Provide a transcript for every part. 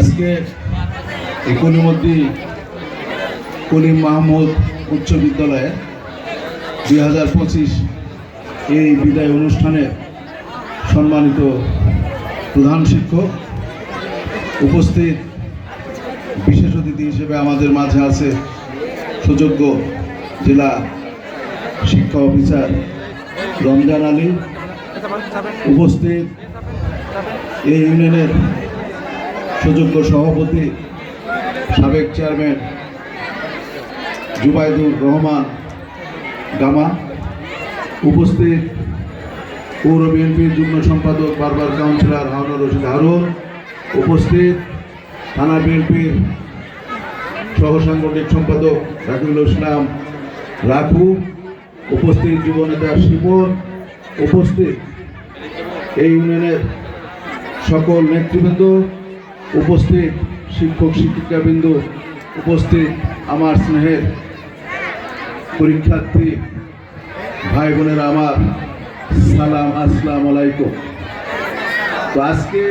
আজকে কলিমদ্দি কলিম মাহমুদ উচ্চ বিদ্যালয়ে দুই হাজার পঁচিশ এই বিদায় অনুষ্ঠানে সম্মানিত প্রধান শিক্ষক উপস্থিত বিশেষ অতিথি হিসেবে আমাদের মাঝে আছে সুযোগ্য জেলা শিক্ষা অফিসার রমজান আলী। উপস্থিত এই ইউনিয়নের সুযোগ্য সভাপতি, সাবেক চেয়ারম্যান জুবাইদুর রহমান গামা, উপস্থিত পৌর বিএনপির যুগ্ম সম্পাদক, বারবার কাউন্সিলর হারুন রশিদ হারুন, উপস্থিত থানা বিএনপির সহ সাংগঠনিক সম্পাদক রাকিবুল ইসলাম রাঘু, উপস্থিত যুবনেতা শিবন উপস্থিত এই ইউনিয়নের সকল নেতৃবৃন্দ উপস্থিত শিক্ষক, শিক্ষিকাবৃন্দ, উপস্থিত আমার স্নেহের পরীক্ষার্থী ভাই বোনেরা আমার সালাম, আসসালাম আলাইকুম। তো আজকে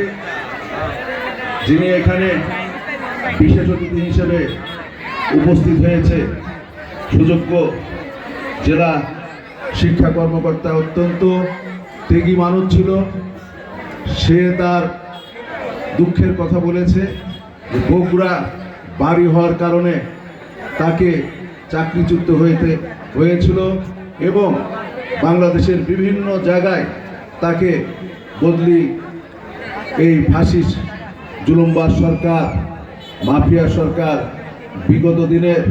যিনি এখানে বিশেষ অতিথি হিসেবে উপস্থিত হয়েছে, সুযোগ্য জেলা শিক্ষা কর্মকর্তা অত্যন্ত ত্যাগী মানুষ ছিল, সে তার দুঃখের কথা বলেছে যে বগুড়া বাড়ি হওয়ার কারণে তাকে চাকরিচ্যুত হইতে হয়েছিল এবং বাংলাদেশের বিভিন্ন জায়গায় তাকে বদলি এই ফাসিস জুলুমবাজ সরকার, মাফিয়া সরকার, বিগত দিনের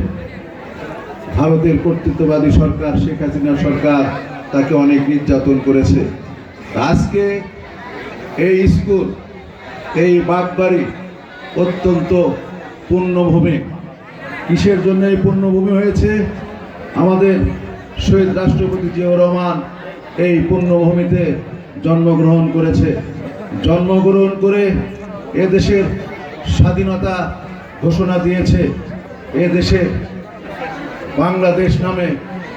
ভারতের কর্তৃত্ববাদী সরকার, শেখ হাসিনা সরকার তাকে অনেক নির্যাতন করেছে। আজকে এই স্কুল এই বাগবাড়ি অত্যন্ত পূর্ণভূমি। কিসের জন্য এই পূর্ণভূমি হয়েছে? আমাদের শহীদ রাষ্ট্রপতি জিয়াউর রহমান এই পূর্ণভূমিতে জন্মগ্রহণ করেছে। জন্মগ্রহণ করে এদেশের স্বাধীনতা ঘোষণা দিয়েছে। এদেশে বাংলাদেশ নামে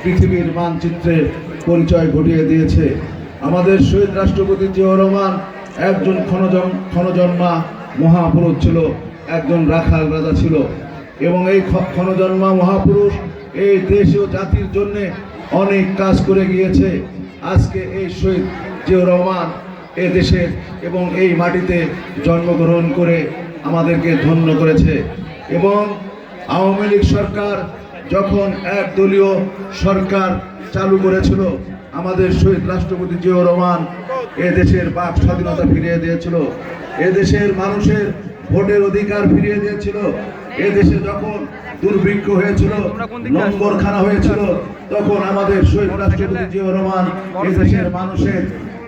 পৃথিবীর মানচিত্রে পরিচয় ঘটিয়ে দিয়েছে। আমাদের শহীদ রাষ্ট্রপতি জিয়াউর রহমান একজন ক্ষণজন ক্ষণজন্মা মহাপুরুষ ছিল, একজন রাখাল রাজা ছিল। এবং এই ক্ষণজন্মা মহাপুরুষ এই দেশ ও জাতির জন্য অনেক কাজ করে গিয়েছে। আজকে এই শহীদ জিয়াউর রহমান এ দেশের এবং এই মাটিতে জন্মগ্রহণ করে আমাদেরকে ধন্য করেছে। এবং আওয়ামী লীগ সরকার যখন একদলীয় সরকার চালু করেছিল আমাদের শহীদ রাষ্ট্রপতি জিয়াউর রহমান এ দেশের বাক স্বাধীনতা ফিরিয়ে দিয়েছিল, এ দেশের মানুষের ভোটের অধিকার ফিরিয়ে দিয়েছিল, এ দেশে যখন দুর্ভিক্ষ হয়েছিল নম্বর খানা হয়েছিল, তখন আমাদের শহীদ রাষ্ট্রপতি জিয়াউর রহমান এ দেশের মানুষের,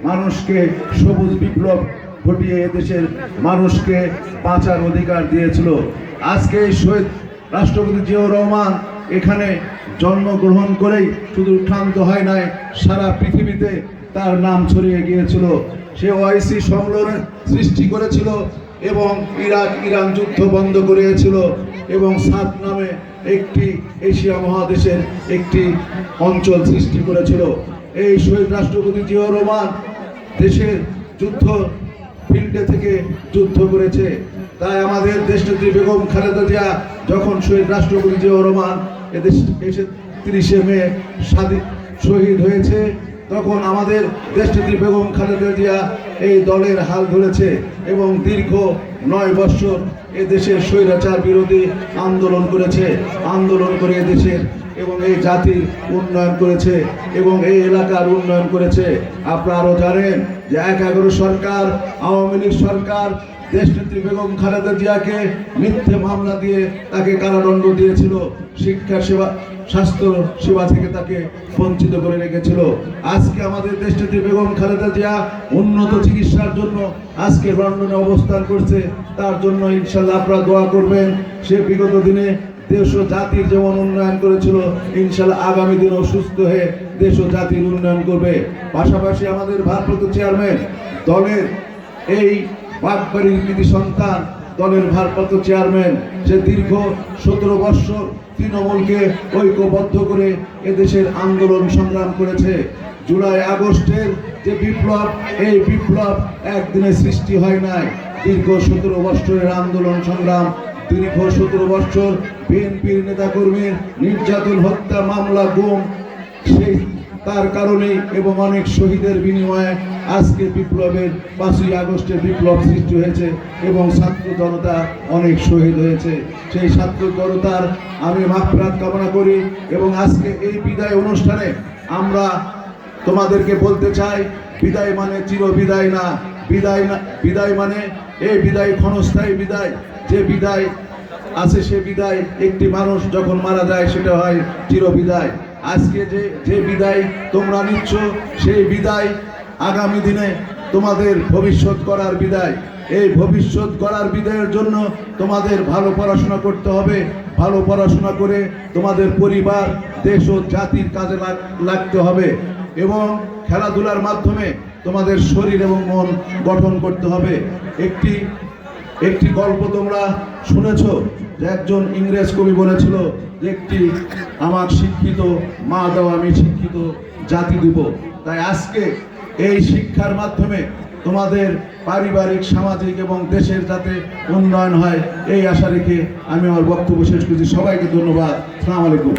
মানুষকে সবুজ বিপ্লব ঘটিয়ে এদেশের মানুষকে বাঁচার অধিকার দিয়েছিল। আজকে শহীদ রাষ্ট্রপতি জিয়াউর রহমান এখানে জন্মগ্রহণ করেই শুধু ক্ষান্ত হয় নাই, সারা পৃথিবীতে তার নাম ছড়িয়ে গিয়েছিল। সে ওআইসি সম্মেলনের সৃষ্টি করেছিল এবং ইরাক ইরান যুদ্ধ বন্ধ করিয়েছিল এবং সাত নামে একটি এশিয়া মহাদেশের একটি অঞ্চল সৃষ্টি করেছিল। এই শহীদ রাষ্ট্রপতি জিয়াউর রহমান দেশের যুদ্ধ ফিল্ডে থেকে যুদ্ধ করেছে। তাই আমাদের দেশনেত্রী বেগম খালেদা জিয়া যখন শহীদ রাষ্ট্রপতি জিয়াউর রহমান এদেশ এসে তিরিশে মে স্বাধীন শহীদ হয়েছে। তখন আমাদের দেশনেত্রী বেগম খালেদা জিয়া এই দলের হাল ধরেছে এবং দীর্ঘ নয় বৎসর এ দেশের স্বৈরাচার বিরোধী আন্দোলন করেছে। আন্দোলন করে এদেশের এবং এই জাতির উন্নয়ন করেছে এবং এই এলাকার উন্নয়ন করেছে। আপনারা জানেন যে এক এগারো সরকার, আওয়ামী লীগ সরকার দেশনেত্রী বেগম খালেদা জিয়াকে মিথ্যে মামলা দিয়ে তাকে কারাদণ্ড দিয়েছিল, শিক্ষা সেবা, স্বাস্থ্য সেবা থেকে তাকে বঞ্চিত করে রেখেছিল। আজকে আমাদের দেশনেত্রী বেগম খালেদা জিয়া উন্নত চিকিৎসার জন্য আজকে লন্ডনে অবস্থান করছে। তার জন্য ইনশাল্লাহ আপনারা দোয়া করবেন। সে বিগত দিনে দেশ ও জাতির যেমন উন্নয়ন করেছিল ইনশাল্লাহ আগামী দিনও সুস্থ হয়ে দেশ ও জাতির উন্নয়ন করবে। পাশাপাশি আমাদের ভারপ্রাপ্ত চেয়ারম্যান দলের এই বাগবাড়ির কৃতি সন্তান, দলের ভারপ্রাপ্ত চেয়ারম্যান, সে দীর্ঘ সতেরো বৎসর তৃণমূলকে ঐক্যবদ্ধ করে এদেশের আন্দোলন সংগ্রাম করেছে। জুলাই আগস্টের যে বিপ্লব, এই বিপ্লব একদিনে সৃষ্টি হয় নাই। দীর্ঘ সতেরো বৎসরের আন্দোলন সংগ্রাম, দীর্ঘ সতেরো বৎসর বিএনপির নেতাকর্মীর নির্যাতন, হত্যা, মামলা, গুম, সেই তার কারণে এবং অনেক শহীদের বিনিময়ে আজকে বিপ্লবের পাঁচই আগস্টে বিপ্লব সৃষ্টি হয়েছে এবং ছাত্র জনতা অনেক শহীদ হয়েছে। সেই ছাত্র জনতার আমি মাফরাত কামনা করি এবং আজকে এই বিদায় অনুষ্ঠানে আমরা তোমাদেরকে বলতে চাই, বিদায় মানে চির বিদায় না বিদায় না, বিদায় মানে এই বিদায় ক্ষণস্থায়ী বিদায়। যে বিদায় আছে সে বিদায়, একটি মানুষ যখন মারা যায় সেটা হয় চির বিদায় আজকে যে যে বিদায় তোমরা নিচ্ছ, সেই বিদায় আগামী দিনে তোমাদের ভবিষ্যৎ করার বিদায়। এই ভবিষ্যৎ করার বিদায়ের জন্য তোমাদের ভালো পড়াশোনা করতে হবে। ভালো পড়াশোনা করে তোমাদের পরিবার, দেশ ও জাতির কাজে লাগ- লাগতে হবে এবং খেলাধুলার মাধ্যমে তোমাদের শরীর এবং মন গঠন করতে হবে। একটি একটি গল্প তোমরা শুনেছ? একজন ইংরেজ কবি বলেছিল, একটি আমার শিক্ষিত মা দাও, আমি শিক্ষিত জাতি দিব। তাই আজকে এই শিক্ষার মাধ্যমে তোমাদের পারিবারিক, সামাজিক এবং দেশের যাতে উন্নয়ন হয়, এই আশা রেখে আমি আমার বক্তব্য শেষ করছি। সবাইকে ধন্যবাদ। সালাম আলাইকুম।